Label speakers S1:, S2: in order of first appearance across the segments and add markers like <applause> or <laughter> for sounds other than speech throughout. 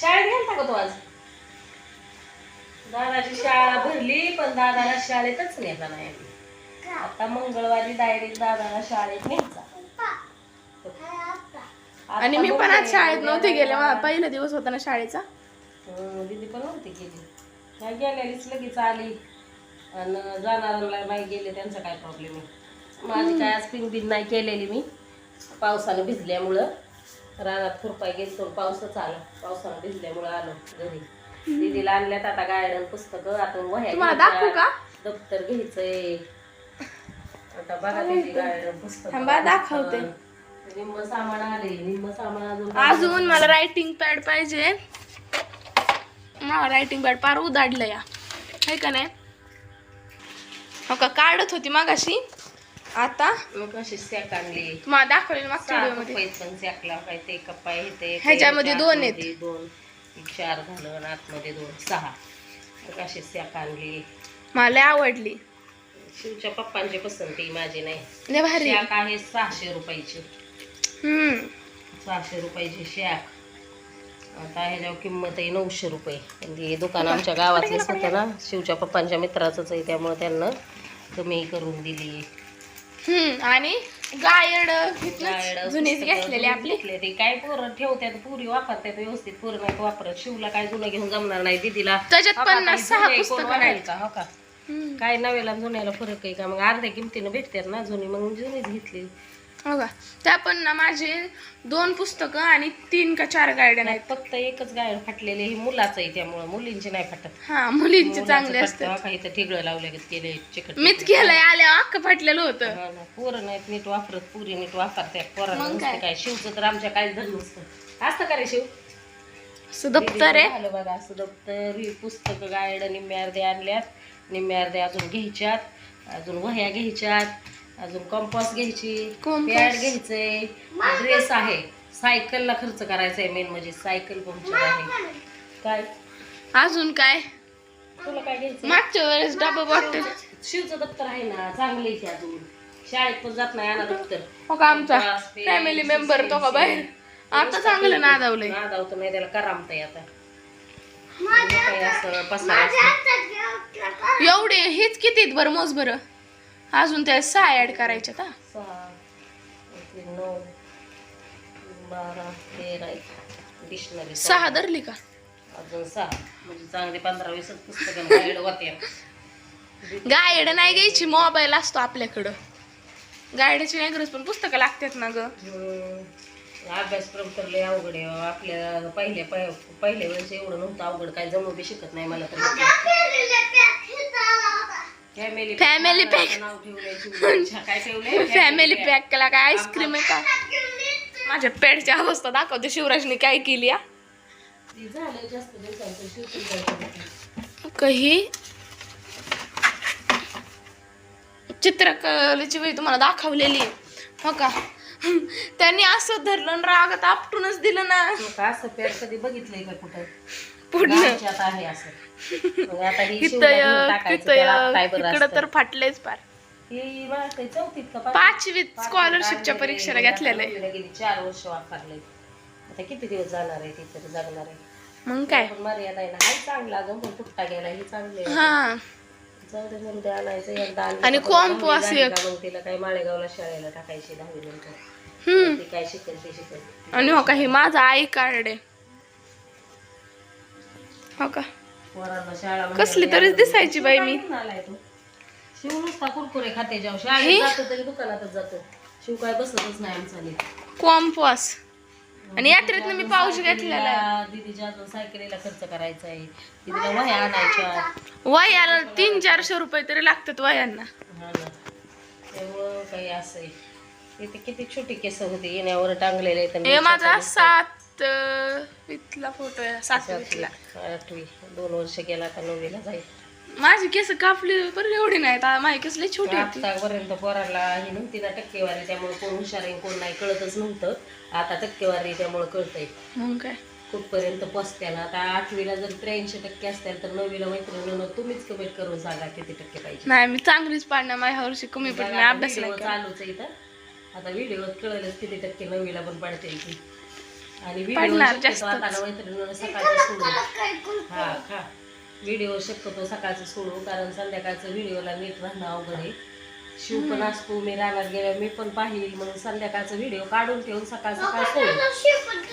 S1: शाळेत गेलता का तू आज? दादाची शाळा भरली पण दादाला शाळेतच नेला नाही. आता मंगळवारी डायरेक्ट दादाला शाळेत न्यायचा
S2: आणि मी पण आज शाळेत नव्हते गेले. मला पहिला दिवस होता ना शाळेचा.
S1: हं, दीदी पण नव्हती गेली. नाही गेलेलीच लगेच आली. आणि जाणाऱ्यांना नाही गेले त्यांचा काय प्रॉब्लेम आहे? माझी काय आज पिन बिन नाही केलेली मी. पावसानं भिजल्यामुळं. रानात खुरपाय गेलतो पावसच आला. पावसानं भिजल्यामुळं आलो घरी. दीदीला आणल्यात आता गायडन पुस्तकं. आता वह्या
S2: तुम्हाला दाखवू का?
S1: दप्तर घ्यायचंय. आता बघा त्याची गायडन पुस्तक.
S2: थांबा, दाखवते.
S1: निम्म सामान आले. निम्म सामान अजून
S2: अजून मला रायटिंग पॅड पाहिजे. मला रायटिंग पॅड पार उदाडलं या. आहे का नाही? हो का? काढत होती मागाशी. आता?
S1: मग कशी सॅक आणली.
S2: तुम्हाला दाखवले मागच्या
S1: सहा
S2: व्हिडिओमध्ये.
S1: रुपये पण सॅकला काय ते कप्पाय हे ते
S2: ह्याच्यामध्ये दोन आहेत.
S1: दोन एक चार झालं आतमध्ये दोन सहा. मग अशी सॅक आणली.
S2: मला लय आवडली.
S1: शिवच्या पप्पांची पसंती माझी नाही.
S2: लय भारी.
S1: शॅक आहे सहाशे रुपयाची.
S2: हम्म.
S1: सहाशे रुपयाची शॅक आता ह्याच्यावर किंमत आहे नऊशे रुपये. आणि हे दुकान आमच्या गावातलेच होतं ना. शिवच्या पप्पांच्या मित्राचंच आहे त्यामुळे त्यांना कमी करून दिली.
S2: हम्म आणि गायड जुनीच घेतलेली आपली.
S1: ते काय पोरं ठेवतात पुरी वापरतात व्यवस्थित पोरं नाही वापरत. शिवला काय जुनं घेऊन जमणार नाही दिदीला.
S2: त्याच्यात पन्नास सहा पुस्तकं नाहीत.
S1: का हो का. काय नव्याला आणि जुन्याला फरक आहे का? मग अर्ध्या किमतीनं भेटतात ना जुनी मग जुनीच घेतली.
S2: हो का? त्या पण ना माझे दोन पुस्तकं आणि तीन का चार गायडन
S1: नाही
S2: आहेत
S1: फक्त एकच गायड फाटलेले हे मुलाचं आहे त्यामुळं. मुलींची नाही फाटत.
S2: हा मुलींचे चांगले असतात.
S1: हो का इथं ठिगळं लावले केले चिकट
S2: मीच केलंय आल्या अख्ख फाटलेलं होतं.
S1: हा ना, पोरं नाहीत नीट वापरत पुरी नीट वापरतात पोरांना
S2: मग
S1: नुसतं
S2: काय?
S1: काय शिवचं तर आमच्या काय धन नसतं. असतं का रे शिव?
S2: असं दप्तर आहे?
S1: झालं बघा असं दप्तर. ही पुस्तकं गायड निम्म्या अर्ध्या आणल्यात. निम्म्या अर्ध्या अजून घ्यायच्यात. अजून वह्या घ्यायच्यात. अजून कंपास घ्यायची. पॅड घ्यायचंय ड्रेस आहे. सायकलला खर्च करायचा आहे मेन म्हणजे सायकल पंक्चर आहे? काय?
S2: अजून काय?
S1: तुला काय घ्यायचं
S2: मागच्या वेळेस डबा बॉटल
S1: शिवचं दप्तर आहे ना चांगलं ते अजून. शाळेत पण जात नाही आणा दप्तर.
S2: हो का आमचा फॅमिली मेंबर तो का बाहेर आता चांगलं नादावलंय.
S1: नादावतं नाही त्याला करामतंय आता. काय असं पसारा असं.
S2: एवढे हेच किती आहेत बरं मोज बरं अजून त्या सहा ॲड करायच्या का
S1: सहा नऊ बारा तेरा डिक्शनरी
S2: सहा धरली का?
S1: अजून सहा म्हणजे चांगले पंधरा वीस पुस्तकं गाईड
S2: गायड नाही घ्यायची मोबाईल असतो आपल्याकडं. गाईडची नाही गरज पण पुस्तकं लागतात ना ग.
S1: अभ्यासक्रम तर लय अवघड आहे. आपल्या पहिल्या पहिल्या वेळेस एवढं नव्हतं अवघड काय जमू बी शिकत नाही मला तर. Family
S2: Family pack.
S1: नाव ठेवलंय शिवच्या. <laughs> काय ठेवलंय?
S2: फॅमिली पॅक केला काय आईस्क्रीम आहे का? माझ्या पेटची अवस्था दाखवते. शिवराजने काय केली हा?
S1: जायचं.
S2: काही चित्रकलेची वही तुम्हाला दाखवलेली. हो का? त्यांनी असं धरलं रागात आपटूनच दिलं ना.
S1: का? असं पेड कधी बघितलंय का कुठं? आहे असं? आता ही
S2: तिथं
S1: बरं
S2: इकडं. तर फाटलेच पार.
S1: पाचवीत?
S2: स्कॉलरशिपच्या परीक्षेला. घेतलेलं आहे.
S1: गेली चार वर्ष वापरले आता किती दिवस जाणार आहे ती तरी जगणार आहे.
S2: मग काय?
S1: मर्यादा आहे ना हाय चांगला अजून पण तुटता गेला ही चांगली.
S2: हा.
S1: जाऊ दे म्हणून ते आणायचं एकदा आणलं
S2: आणि
S1: मग तिला काही माळेगावला शाळेला टाकायची दहावी नंतर.
S2: हम्म.
S1: ती काय शिकेल ते शिकेल.
S2: आणि हो का हे माझं आई कार्ड आहे. हो का?
S1: शाळा
S2: कसली तरीच दिसायची बाई मी.
S1: कुठून आलाय तो. शिव नुसता कुरकुरे खाते जाऊ. शाळेत जातो तरी दुकानातच जातो. शिव काय बसतच नाही आमचा नीट.
S2: कॉम्पॉस आणि यात्रेत मी पाऊस घेतलेला
S1: दीदीच्या अजून सायकलीला खर्च करायचा आहे दीदीला वह्या आणायच्या.
S2: वयाला तीन चारशे रुपये तरी लागतात वयांना
S1: हा ना. काही असं आहे. इथे किती छोटी केस होती येण्यावर टांगलेले
S2: हे माझा सात इथला फोटो आहे सातवीतला.
S1: आठवी दोन वर्ष गेला का नववीला जाईल.
S2: माझी केस कापली पण एवढी नाहीत. आ- माझी केस लई छोटी होती
S1: आतापर्यंत पोराला ही नव्हती ना टक्केवारी त्यामुळे कोण हुशार आहे कोण नाही कळतच नव्हतं. आता टक्केवारी त्यामुळे कळतंय.
S2: मग काय?
S1: कुठपर्यंत ना आता आठवीला जर त्र्याऐंशी टक्के असतील तर नववीला मैत्रिणीनं तुम्हीच कमेंट करून सांगा किती टक्के पाहिजे.
S2: नाही मी चांगलीच पाडणार माझ्या वर्षी कमी पण मी अभ्यास नाही
S1: व्हिडिओ
S2: केला.
S1: चालूच आहे इथं. आता व्हिडिओ कळलंच किती टक्के नववीला पण पडते आणि व्हिडिओ
S2: पडणार
S1: सोडू हा खा. व्हिडिओ शक्यतो सकाळचं सोडू कारण संध्याकाळचं व्हिडिओला नीट राहणं अवघड आहे. शिव पण असतो मी रानात गेल्यावर मी पण पाहिल म्हणून संध्याकाळचा व्हिडिओ काढून ठेवून सकाळ सकाळ सोडू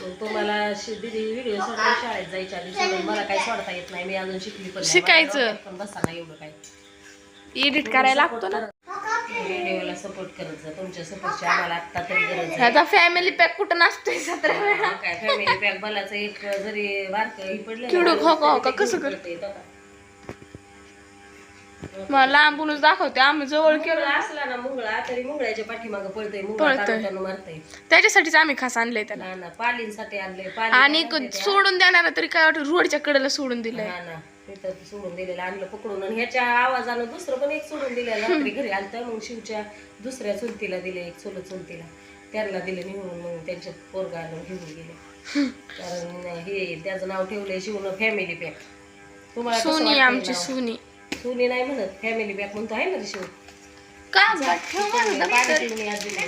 S1: मग तुम्हाला शि- दिदी व्हिडिओ सोडून शाळेत जायच्या आधी सोडून मला काही सोडता येत नाही. मी अजून शिकली पण.
S2: शिकायचं.
S1: पण बसा नाही एवढं काही.
S2: एडिट करायला लागतो ना.
S1: व्हिडिओला सपोर्ट करत जा. तुमच्या सपोर्टची आम्हाला आत्ता तरी गरज आहे.
S2: आता फॅमिली पॅक कुठं नसतोय सतरा वेळा.
S1: मग काय फॅमिली पॅक बलाचं एक जरी बारक ही पडलं
S2: का कसं कर- मला लांबूनच दाखवते आम्ही जवळ केलं.
S1: असला ना मुंगळा तरी मुंगळ्याच्या पाठीमागं पळतय मुंगळा
S2: पळतंय.
S1: मारतय.
S2: त्याच्यासाठीच आम्ही खास आणलंय त्याला.
S1: ना ना पालींसाठी आणलंय पाली
S2: आणि? सोडून देणार तरी काय वाटत रोडच्या कडेला सोडून दिलंय.
S1: हा ना. सोडून दिलेलं आणलं पकडून आणि ह्याच्या आवाजानं दुसरं पण एक सोडून दिलेलं. रात्री घरी आलतं मग शिवच्या दुसऱ्या चुलतीला दिले एक चुलत चुलतीला. त्यांना दिले निघून मग त्यांच्या पोरगा घेऊन गेले. कारण हे त्याचं नाव ठेवलंय शिवनं फॅमिली पॅक तुम्हाला कसं
S2: सोनी
S1: वाटतंय
S2: आमची
S1: नाव?
S2: सोनी.
S1: सोनी नाही म्हणत फॅमिली पॅक म्हणतो आहे ना रे शिव?
S2: का
S1: पाणी. पिऊन या दिली.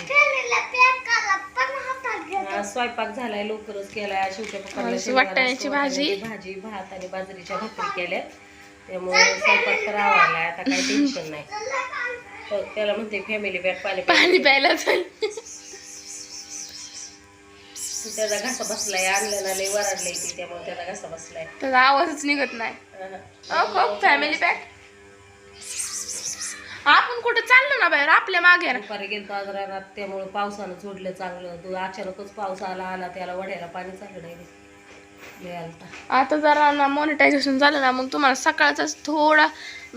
S1: आज स्वयंपाक झालाय लवकरच केलाय. शेवट्या पप्पांना
S2: आज वाटाण्याची भाजी.
S1: वाटाण्याची भाजी भात आणि बाजरीच्या भाकरी केल्या त्यामुळे स्वयंपाक करावा आलाय आता काही टेन्शन नाही. तर त्याला म्हणते फॅमिली पॅक पाणी
S2: पाणी प्यायला जाईल
S1: त्याचा घासा बसलाय आणलं ना लय वराडलंय ती त्यामुळे त्याचा घासा बसलाय.
S2: त्याचा आवाजच निघत नाही. फॅमिली पॅक आपण कुठं चाललो ना बाहेर आपल्या मागे ना.
S1: दुपारी गेलतो त्यामुळे पावसानं सोडलं चांगलं. तो अचानकच पाऊस आला आला त्याला वड्याला पाणी चाललं नाही
S2: आता जरा ना मॉनिटायझेशन झालं ना मग तुम्हाला सकाळचाच थोडा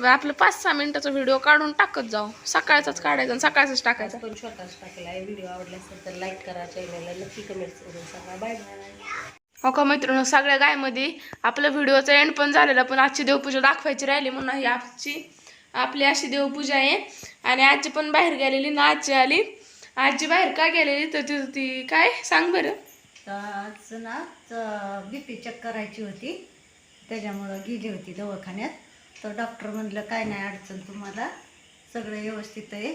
S2: आपलं पाच सहा मिनिटाचा व्हिडिओ काढून टाकत जाऊ. सकाळचाच काढायचा आणि सकाळचाच टाकायचा.
S1: पण स्वतःच टाकलाय. व्हिडिओ आवडला असेल तर लाईक करा चॅनलला नक्की कमेंट करून सांगा. बाय बाय
S2: हो का मैत्रिणी सगळ्या गायमध्ये आपल्या व्हिडिओचा एंड पण झालेला पण आजची देवपूजा दाखवायची राहिली म्हणून ही आजची आपली अशी देवपूजा आहे. आणि आजी पण बाहेर गेलेली ना आजी आली. आजी बाहेर का गेलेली? तर ती ती काय? सांग बरं.
S3: तर आज ना बी पी चेक करायची होती. त्याच्यामुळं गेली होती दवाखान्यात. तर डॉक्टर म्हणलं काय नाही अडचण तुम्हाला. सगळं व्यवस्थित आहे.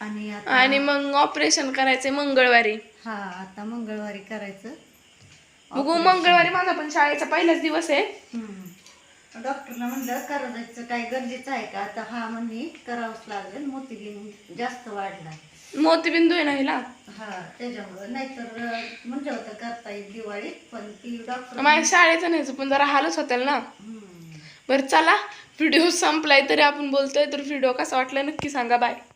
S3: आणि आता
S2: आणि मग ऑपरेशन करायचंय मंगळवारी.
S3: हा आता मंगळवारी करायचं.
S2: बघू मंगळवारी माझा पण शाळेचा पहिलाच दिवस आहे.
S3: हम्म. डॉक्टरनं म्हणलं करायचं काय गरजेचं आहे का? आता हा म्हणणे करावंच लागेल मोतीबिंद जास्त वाढला
S2: मोतीबिंदू आहे ना हिला?
S3: हा त्याच्यामुळं नाहीतर अं, म्हणलं होतं करता येईल दिवाळीत पण ती डॉक्टर
S2: माझ्या शाळेचं न्यायचं पण जरा हालच होतील ना? बरं चला व्हिडिओ संपलाय तरी आपण बोलतोय तर व्हिडिओ कसा वाटला नक्की सांगा बाय.